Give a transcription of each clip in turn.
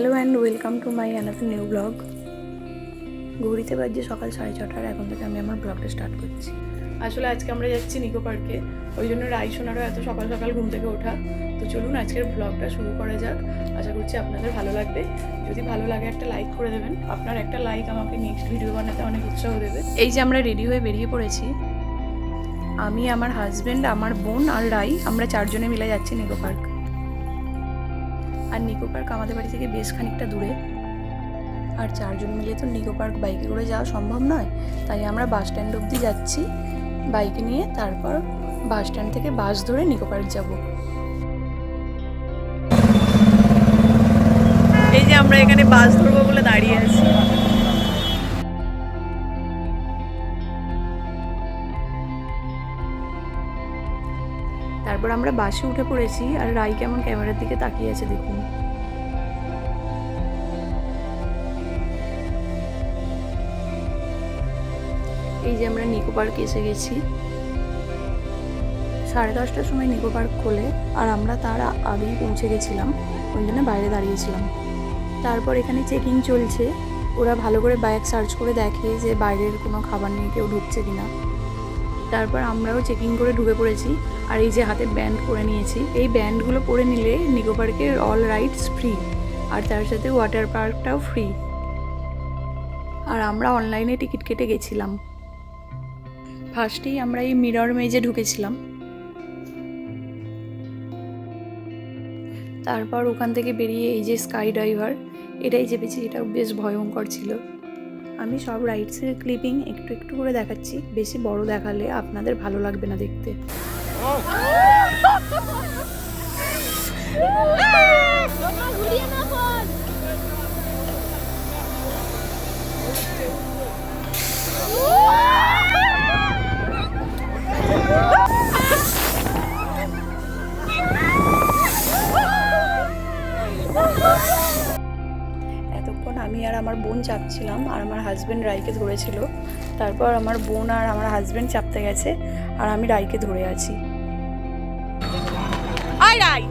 Hello and welcome to my another new vlog ঘড়িতে বাজছে সকাল সাড়ে ছটার, এখন থেকে আমি আমার ব্লগটা স্টার্ট করছি। আসলে আজকে আমরা যাচ্ছি নিকো পার্কে ওই জন্য রাই রাইসোনারও এত সকাল সকাল ঘুম থেকে ওঠা। তো চলুন আজকের ব্লগটা শুরু করা যাক। আশা করছি আপনাদের ভালো লাগবে। যদি ভালো লাগে একটা লাইক করে দেবেন। আপনার একটা লাইক আমাকে নেক্সট ভিডিও বানাতে অনেক উৎসাহ দেবে। এই যে আমরা রেডি হয়ে বেরিয়ে পড়েছি। আমি, আমার হাজব্যান্ড আমার বোন আর রাই, আমরা চারজনে মিলে যাচ্ছি নিকো পার্ক আর নিকো পার্ক আমাদের বাড়ি থেকে বেশ খানিকটা দূরে। আর চারজন মিলে তো নিকো পার্ক বাইকে করে যাওয়া সম্ভব নয়। তাই আমরা বাস স্ট্যান্ড অবধি যাচ্ছি। বাইক নিয়ে তারপর বাস স্ট্যান্ড থেকে বাস ধরে নিকো পার্ক যাব। এই যে আমরা এখানে বাস ধরবো বলে দাঁড়িয়ে আছি। তারপর আমরা বাসে উঠে পড়েছি আর রাই কেমন ক্যামেরার দিকে তাকিয়ে আছে দেখুন। এই যে আমরা নিকো পার্ক এসে গেছি। সাড়ে দশটার সময় নিকো পার্ক খোলে আর আমরা তার আগেই পৌঁছে গেছিলাম, ওই জন্য বাইরে দাঁড়িয়েছিলাম। তারপর এখানে চেকিং চলছে, ওরা ভালো করে ব্যাগ সার্চ করে দেখে যে বাইরের কোনো খাবার নিয়ে কেউ ঢুকছে কিনা। তারপর আমরাও চেকিং করে ঢুকে পড়েছি আর এই যে হাতে ব্যান্ড পরে নিয়েছি। এই ব্যান্ডগুলো পরে নিলে নিকো পার্কের অল রাইডস ফ্রি আর তার সাথে ওয়াটার পার্কটাও ফ্রি আর আমরা অনলাইনে টিকিট কেটে গেছিলাম। ফার্স্টেই আমরা এই মিরর মেজে ঢুকেছিলাম। তারপর ওখান থেকে বেরিয়ে এই যে স্কাই ড্রাইভার এটাই চেপেছি, এটা বেশ ভয়ঙ্কর ছিল। আমি সব রাইডসের ক্লিপিং একটু একটু করে দেখাচ্ছি বেশি বড় দেখালে আপনাদের ভালো লাগবে না দেখতে চাপছিলাম আর আমার হাজব্যান্ড রাইকে ধরেছিল। তারপর আমার বোন আর আমার হাজব্যান্ড চাপতে গেছে আর আমি রাইকে ধরে আছি। আয় রাই!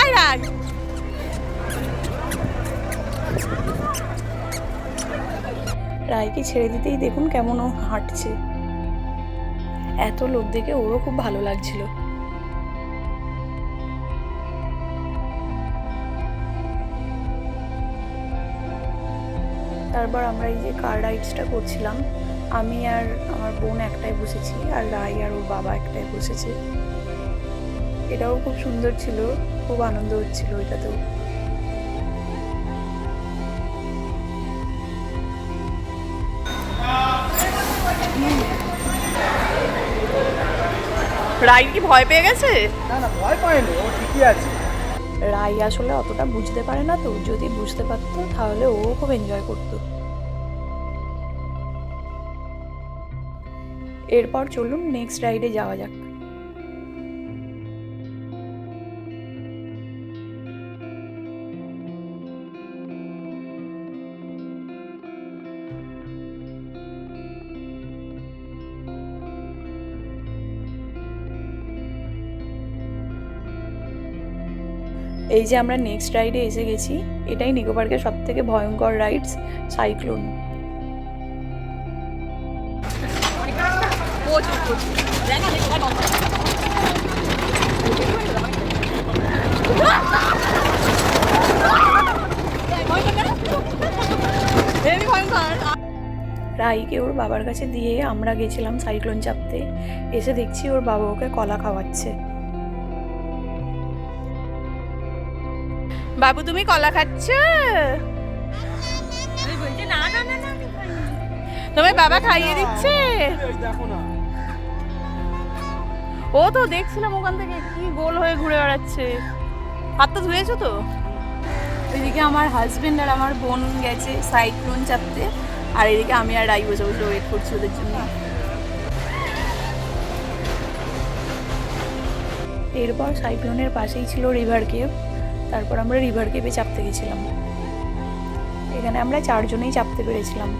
আয় রাই! রাইকে ছেড়ে দিতেই দেখুন কেমন ও হাঁটছে। এত লোক দেখে ওরও খুব ভালো লাগছিল। তারপর আমরা এই যে কার রাইডসটা করছিলাম আমি আর আমার বোন একটাই বসেছি আর রাই আর ওর বাবা একটাই বসেছে। এটাও খুব সুন্দর ছিল খুব আনন্দ হচ্ছিল এটাতেও। রাই কি ভয় পেয়ে গেছে? না না ভয় পায়নি ও ঠিকই আছে। রাই আসলে অতটা বুঝতে পারে না তো। যদি বুঝতে পারতো, তাহলে ও খুব এনজয় করতো। এরপর চলুন নেক্সট রাইডে যাওয়া যাক। এই যে আমরা নেক্সট রাইডে এসে গেছি এটাই নিকো পার্কের সব থেকে ভয়ঙ্কর রাইডস সাইক্লোন রাইকে ওর বাবার কাছে দিয়ে আমরা গেছিলাম সাইক্লোন চাপতে। এসে দেখছি ওর বাবা ওকে কলা খাওয়াচ্ছে। বাবু তুমি কলা খাচ্ছ? তোমার বাবা খাইয়ে দিচ্ছে? ও তো দেখছিলাম ওখান থেকে কি গোল হয়ে ঘুরে বেড়াচ্ছে। হাত তো ধুয়েছো তো? এদিকে আমার হাজবেন্ড আর আমার বোন গেছে সাইক্লোন চাপতে আর এদিকে আমি আর রাই বসে বসে ওয়েট করছি ওদের জন্য। এরপর সাইক্লোনের পাশেই ছিল রিভার কেভ তারপর আমরা রিভার কেপে চাপতে গেছিলাম। এখানে আমরা চারজনেই চাপতে পেরেছিলাম।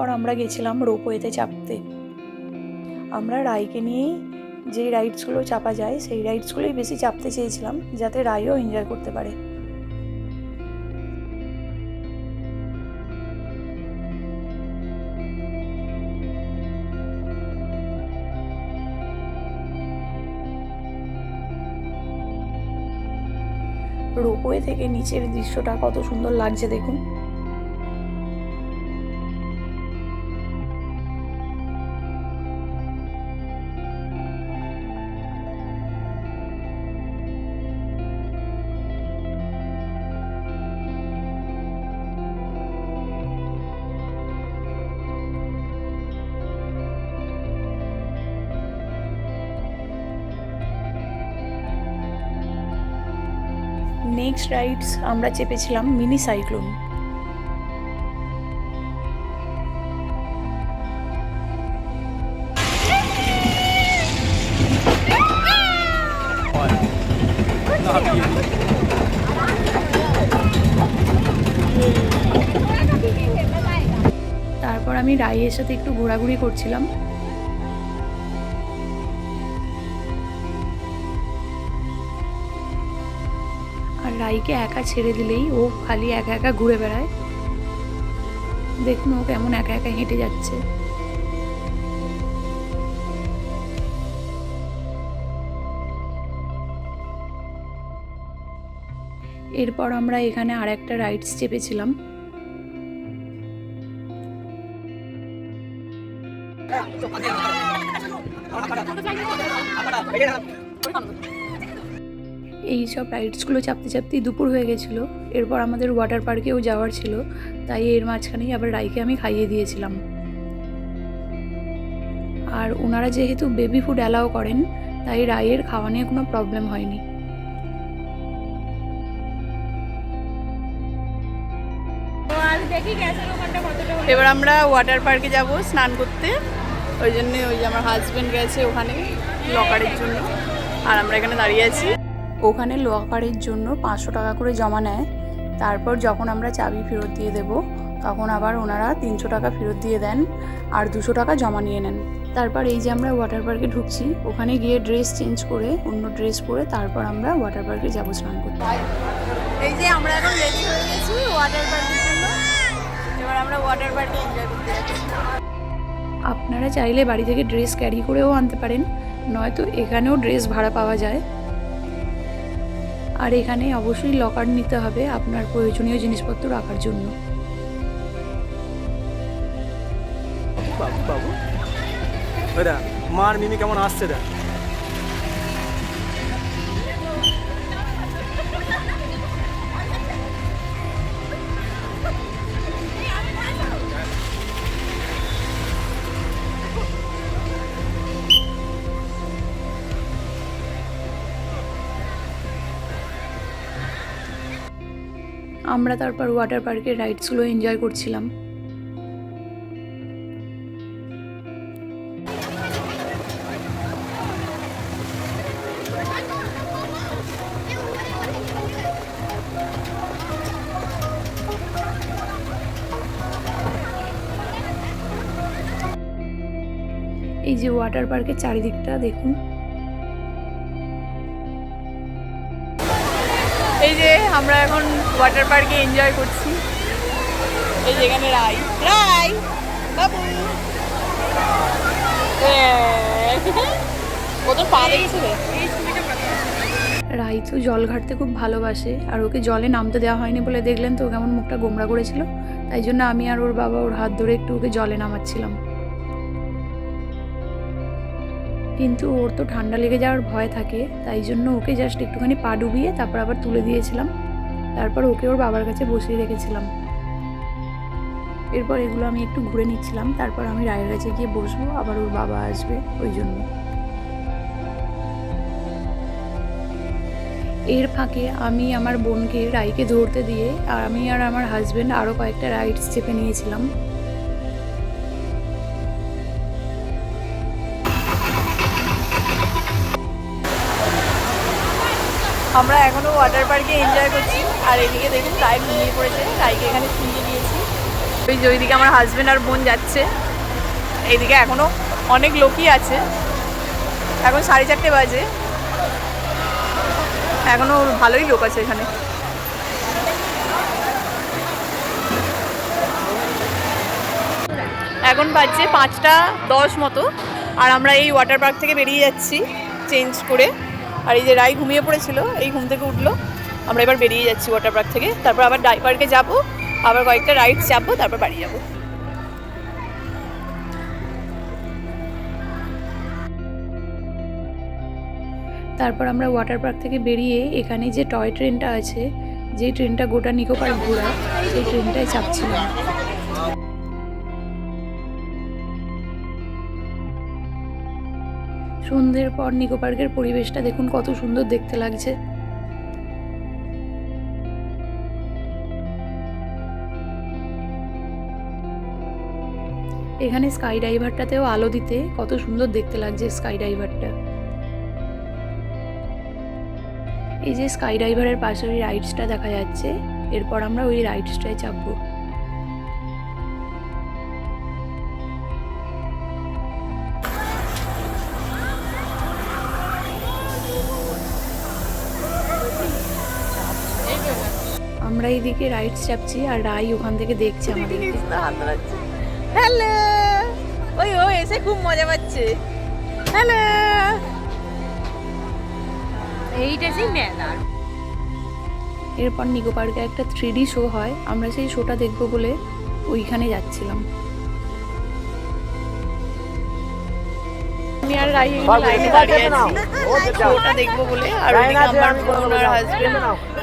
এরপর আমরা গেছিলাম রোপওয়েতে চাপতে। আমরা রায়কে নিয়েই যে রাইডসগুলো চাপা যায়, সেই রাইডসগুলোই বেশি চাপতে চেয়েছিলাম যাতে রায়ও এনজয় করতে পারে। রোপওয়ে থেকে নিচের দৃশ্যটা কত সুন্দর লাগছে দেখুন। নেক্সট রাইডস আমরা চেপেছিলাম মিনি সাইক্লোন। তারপর আমি রাইয়ের সাথে একটু ঘোরাঘুরি করছিলাম। রাইকে একা ছেড়ে দিলেই ও খালি একা একা ঘুরে বেড়ায় দেখুন ও কেমন একা একা হেঁটে যাচ্ছে এরপর আমরা এখানে আর একটা রাইডস চেপেছিলাম এই সব রাইডসগুলো চাপতে চাপতেই দুপুর হয়ে গেছিল। এরপর আমাদের ওয়াটার পার্কেও যাওয়ার ছিল, তাই এর মাঝখানেই আবার রাইকে আমি খাইয়ে দিয়েছিলাম। আর ওনারা যেহেতু বেবি ফুড অ্যালাও করেন, তাই রাইয়ের খাওয়া নিয়ে কোনো প্রবলেম হয়নি। এবার আমরা ওয়াটার পার্কে যাব স্নান করতে। ওই জন্য ওই যে আমার হাজবেন্ড গেছে ওখানে লকারের জন্য। আর আমরা এখানে দাঁড়িয়ে আছি। ওখানে লকারের জন্য পাঁচশো টাকা করে জমা নেয়। তারপর যখন আমরা চাবি ফেরত দিয়ে দেব তখন আবার ওনারা তিনশো টাকা ফেরত দিয়ে দেন আর দুশো টাকা জমা নিয়ে নেন। তারপর এই যে আমরা ওয়াটার পার্কে ঢুকছি ওখানে গিয়ে ড্রেস চেঞ্জ করে অন্য ড্রেস পরে তারপর আমরা ওয়াটার পার্কে যাব স্নান করতে। এই যে আমরা এখন রেডি হয়ে গেছি ওয়াটার পার্কের জন্য। এবার আমরা ওয়াটার পার্কে এনজয় করতে আপনারা চাইলে বাড়ি থেকে ড্রেস ক্যারি করেও আনতে পারেন নয়তো এখানেও ড্রেস ভাড়া পাওয়া যায়। আর এখানে অবশ্যই লকার নিতে হবে আপনার প্রয়োজনীয় জিনিসপত্র রাখার জন্য। মার মিমি কেমন আসছে দেখ। আমরা তারপর ওয়াটার পার্কের রাইডসগুলো এনজয় করছিলাম। এই যে ওয়াটার পার্কের চারিদিকটা দেখুন। আমরা এখন ওয়াটার পার্কে এনজয় করছি। এই যে এখানে রাই। রাই! বাবু! পা রাই তো জল ঘাটতে খুব ভালোবাসে আর ওকে জলে নামতে দেওয়া হয়নি বলে দেখলেন তো ও কেমন মুখটা গোমরা করেছিল। তাই জন্য আমি আর ওর বাবা ওর হাত ধরে একটু ওকে জলে নামাচ্ছিলাম। কিন্তু ওর তো ঠান্ডা লেগে যাওয়ার ভয় থাকে তাই জন্য ওকে জাস্ট একটুখানি পা ডুবিয়ে তারপর আবার তুলে দিয়েছিলাম। তারপর ওকে ওর বাবার কাছে বসিয়ে রেখেছিলাম। এরপর এগুলো আমি একটু ঘুরে নিচ্ছিলাম, তারপর আমি রায়ের কাছে গিয়ে বসবো, আবার ওর বাবা আসবে ওই জন্য। এর ফাঁকে আমি আমার বোনকে রাইকে ধরতে দিয়ে আর আমি আর আমার হাজব্যান্ড আরও কয়েকটা রাইডস চেপে নিয়েছিলাম। আমরা এখনও ওয়াটার পার্কে এনজয় করছি। আর এদিকে দেখুন রায় ঘুমিয়ে পড়েছে। রাইকে এখানে শুনিয়ে দিয়েছি। ওই যে ওইদিকে আমার হাজব্যান্ড আর বোন যাচ্ছে। এইদিকে এখনও অনেক লোকই আছে। এখন সাড়ে চারটে বাজে। এখনও ভালোই লোক আছে এখানে। এখন বাজছে পাঁচটা দশ মতো। আর আমরা এই ওয়াটার পার্ক থেকে বেরিয়ে যাচ্ছি চেঞ্জ করে। আর এই যে রায় ঘুমিয়ে পড়েছিল, এই ঘুম থেকে উঠল। আমরা এবার বেরিয়ে যাচ্ছি ওয়াটার পার্ক থেকে। তারপর আবার ডাই পার্কে যাব, আবার কয়েকটা রাইডস যাব তারপর বাড়ি যাব। তারপর আমরা ওয়াটার পার্ক থেকে বেরিয়ে এখানে যে টয় ট্রেনটা আছে, যে ট্রেনটা গোটা নিকো পার্ক ঘোরায় সেই ট্রেনটায় চাপছিলাম। সন্ধ্যের পর নিকো পার্কের পরিবেশটা দেখুন কত সুন্দর দেখতে লাগছে। এখানে স্কাই ড্রাইভারটাতেও আলো দিতে কত সুন্দর দেখতে লাগছে স্কাই ড্রাইভারটা এই যে স্কাই ড্রাইভারের পাশে ওই রাইডসটা দেখা যাচ্ছে, এরপর আমরা ওই রাইডসটায় চাপবো। আমরা এইদিকে রাইডস চাপছি আর রাই ওখান থেকে দেখছে আমাদের হ্যালো ওই ও এসে খুব মজা পাচ্ছে। হ্যালো এইটা সেই মেলা। এরপর নিকো পার্কে একটা থ্রি শো হয়। আমরা সেই শোটা দেখব বলে ওইখানে যাচ্ছিলাম। আমি আর লাইনে দাঁড়িয়ে আছি শোটা দেখব বলে আর আমার হাজবেন্ড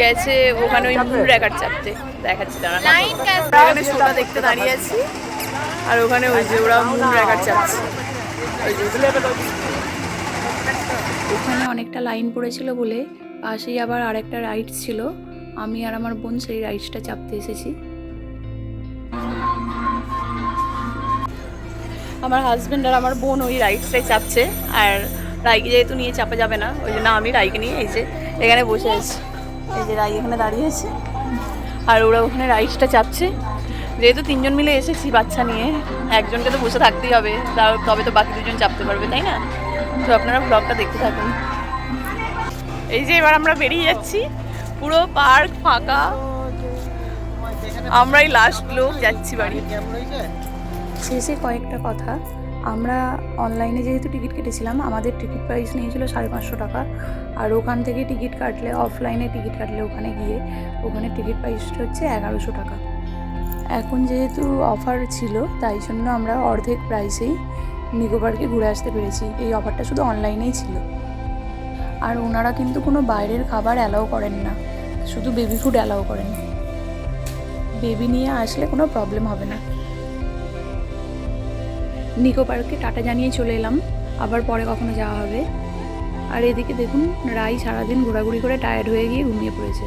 গেছে ওখানে ওই রেকার চাপতে। দেখাচ্ছি দাঁড়া এখানে দেখতে দাঁড়িয়ে আছি। আর ওখানে ওই যে ওরা রেকার চাপছে। ওই যে ওখানে অনেকটা লাইন পড়েছিল বলে পাশেই আবার আরেকটা রাইডস ছিল। আমি আর আমার বোন সেই রাইডসটা চাপতে এসেছি। আমার হাজব্যান্ড আর আমার বোন ওই রাইডসটাই চাপছে। আর রাইকে যেহেতু নিয়ে চাপা যাবে না, ওই জন্য আমি রাইকে নিয়ে এই যে এখানে বসে আছি। এই যে রাই এখানে দাঁড়িয়ে আছে। আর ওরা ওখানে রাইডসটা চাপছে। যেহেতু তিনজন মিলে এসেছি বাচ্চা নিয়ে, একজনকে তো বসে থাকতেই হবে। তাও- তবে তো বাকি দুজন চাপতে পারবে, তাই না? তো আপনারা ব্লগটা দেখতে থাকুন। এই যে এবার আমরা বেরিয়ে যাচ্ছি। পুরো পার্ক ফাঁকা। আমরাই লাস্ট লোক যাচ্ছি বাড়ি। শেষে কয়েকটা কথা। আমরা অনলাইনে যেহেতু টিকিট কেটেছিলাম, আমাদের টিকিট প্রাইস নিয়েছিল সাড়ে পাঁচশো টাকা। আর ওখান থেকে টিকিট কাটলে অফলাইনে টিকিট কাটলে ওখানে গিয়ে, ওখানে টিকিট প্রাইসটা হচ্ছে এগারোশো টাকা। এখন যেহেতু অফার ছিল, তাই জন্য আমরা অর্ধেক প্রাইসেই নিকো পার্কে ঘুরে আসতে পেরেছি। এই অফারটা শুধু অনলাইনেই ছিল। আর ওনারা কিন্তু কোনো বাইরের খাবার অ্যালাউ করেন না। শুধু বেবি ফুড অ্যালাউ করেন। বেবি নিয়ে আসলে কোনো প্রবলেম হবে না। নিকো পার্কে টাটা জানিয়ে চলে এলাম। আবার পরে কখনো যাওয়া হবে। আর এদিকে দেখুন রাই সারাদিন ঘোরাঘুরি করে টায়ার্ড হয়ে গিয়ে ঘুমিয়ে পড়েছে।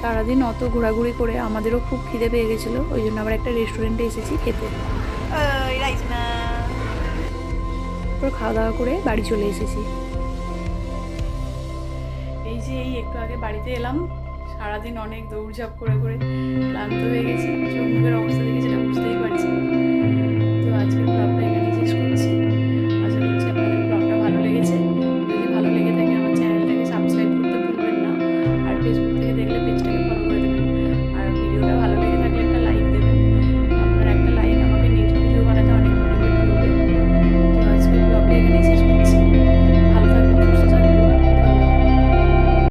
সারাদিন অত ঘোরাঘুরি করে আমাদেরও খুব খিদে পেয়ে গেছিল ওই জন্য আবার একটা রেস্টুরেন্টে এসেছি খেতে। তারপর খাওয়া দাওয়া করে বাড়ি চলে এসেছি। এই যে এই একটু আগে বাড়িতে এলাম সারাদিন অনেক দৌড়ঝাঁপ করে করে ক্লান্ত হয়ে